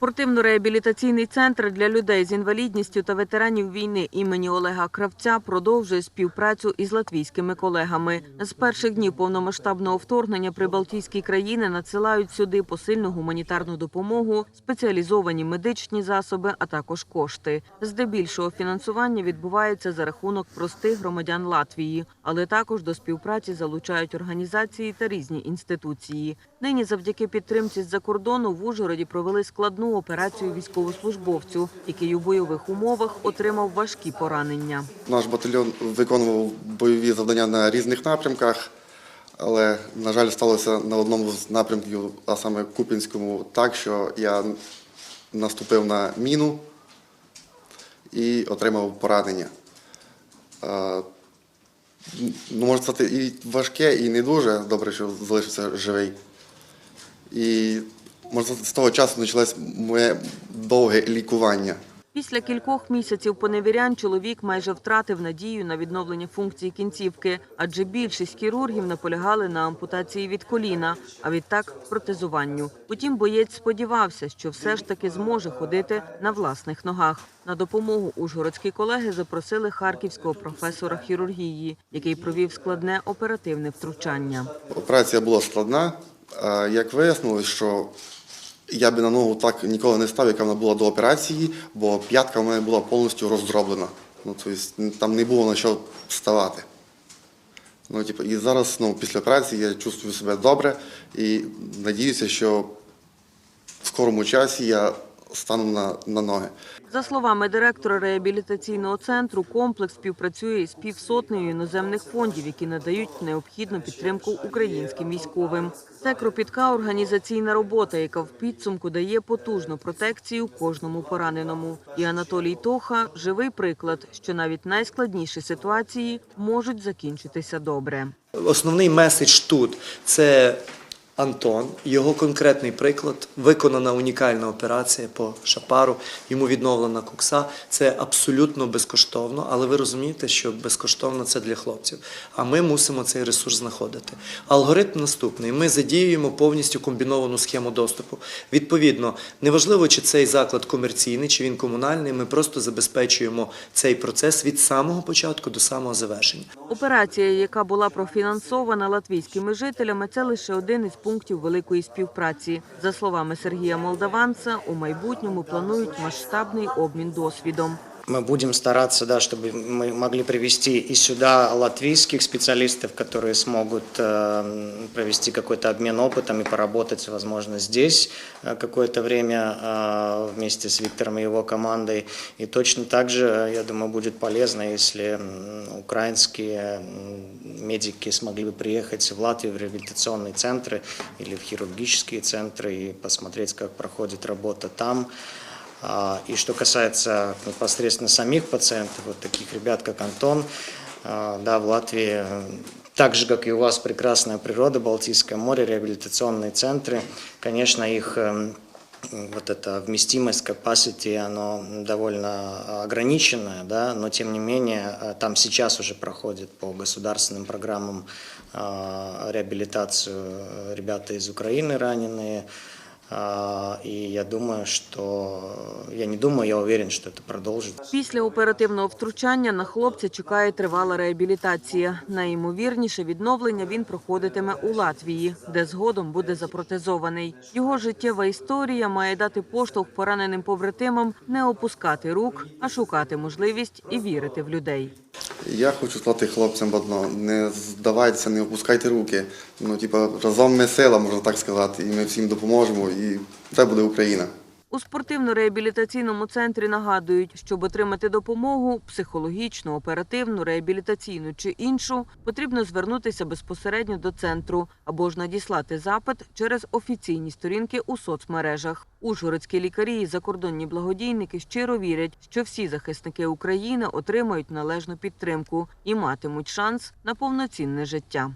Спортивно-реабілітаційний центр для людей з інвалідністю та ветеранів війни імені Олега Кравця продовжує співпрацю із латвійськими колегами. З перших днів повномасштабного вторгнення прибалтійські країни надсилають сюди посильну гуманітарну допомогу, спеціалізовані медичні засоби, а також кошти. Здебільшого фінансування відбувається за рахунок простих громадян Латвії, але також до співпраці залучають організації та різні інституції. Нині завдяки підтримці з-за кордону в Ужгороді провели складну операцію військовослужбовцю, який у бойових умовах отримав важкі поранення. Наш батальйон виконував бойові завдання на різних напрямках, але, на жаль, сталося на одному з напрямків, а саме Купінському, так, що я наступив на міну і отримав поранення. Е, Ну, можна сказати, і важке, і не дуже добре, що залишився живий. І можна з того часу почалось моє довге лікування. Після кількох місяців поневірянь чоловік майже втратив надію на відновлення функції кінцівки, адже більшість хірургів наполягали на ампутації від коліна, а відтак протезуванню. Утім, боєць сподівався, що все ж таки зможе ходити на власних ногах. На допомогу ужгородські колеги запросили харківського професора хірургії, який провів складне оперативне втручання. Операція була складна. Як вияснилось, що я би на ногу так ніколи не став, яка вона була до операції, бо п'ятка в мене була повністю роздроблена. Ну, тобто, там не було на що вставати. Ну, типу, і зараз, ну, після операції я чувствую себе добре і надіюся, що в скорому часі я стану на, на ноги. За словами директора реабілітаційного центру, комплекс співпрацює із півсотнею іноземних фондів, які надають необхідну підтримку українським військовим. Це кропітка організаційна робота, яка в підсумку дає потужну протекцію кожному пораненому. І Анатолій Тоха живий приклад, що навіть найскладніші ситуації можуть закінчитися добре. Основний меседж тут це Антон, його конкретний приклад, виконана унікальна операція по шапару, йому відновлена кукса. Це абсолютно безкоштовно, але ви розумієте, що безкоштовно це для хлопців. А ми мусимо цей ресурс знаходити. Алгоритм наступний: ми задіюємо повністю комбіновану схему доступу. Відповідно, неважливо, чи цей заклад комерційний, чи він комунальний. Ми просто забезпечуємо цей процес від самого початку до самого завершення. Операція, яка була профінансована латвійськими жителями, це лише один із пунктів великої співпраці. За словами Сергія Молдаванца, у майбутньому планують масштабний обмін досвідом. Мы будем стараться, да, чтобы мы могли привести и сюда латвийских специалистов, которые смогут э, провести какой-то обмен опытом и поработать, возможно, здесь э, какое-то время э, вместе с Виктором и его командой. И точно так же, я думаю, будет полезно, если украинские медики смогли бы приехать в Латвию в реабилитационные центры или в хирургические центры и посмотреть, как проходит работа там. А, И что касается непосредственно самих пациентов, вот таких ребят, как Антон, а, да, в Латвии, э, так же, как и у вас, прекрасная природа, Балтийское море, реабилитационные центры, конечно, их эм, вот эта вместимость, capacity, оно довольно ограниченное, да, но тем не менее э, там сейчас уже проходит по государственным программам э, реабилитацию э, ребята из Украины раненые, а, И я думаю, что... Я не думаю, я уверен, что это продолжится. Після оперативного втручання на хлопця чекає тривала реабілітація. Найімовірніше відновлення він проходитиме у Латвії, де згодом буде запротезований. Його життєва історія має дати поштовх пораненим побратимам не опускати рук, а шукати можливість і вірити в людей. Я хочу сказати хлопцям одно, не здавайтеся, не опускайте руки. Ну, типа, разом ми сила, можна так сказати, і ми всім допоможемо, і це буде Україна. У спортивно-реабілітаційному центрі нагадують, щоб отримати допомогу психологічну, оперативну, реабілітаційну чи іншу, потрібно звернутися безпосередньо до центру або ж надіслати запит через офіційні сторінки у соцмережах. Ужгородські лікарі і закордонні благодійники щиро вірять, що всі захисники України отримають належну підтримку і матимуть шанс на повноцінне життя.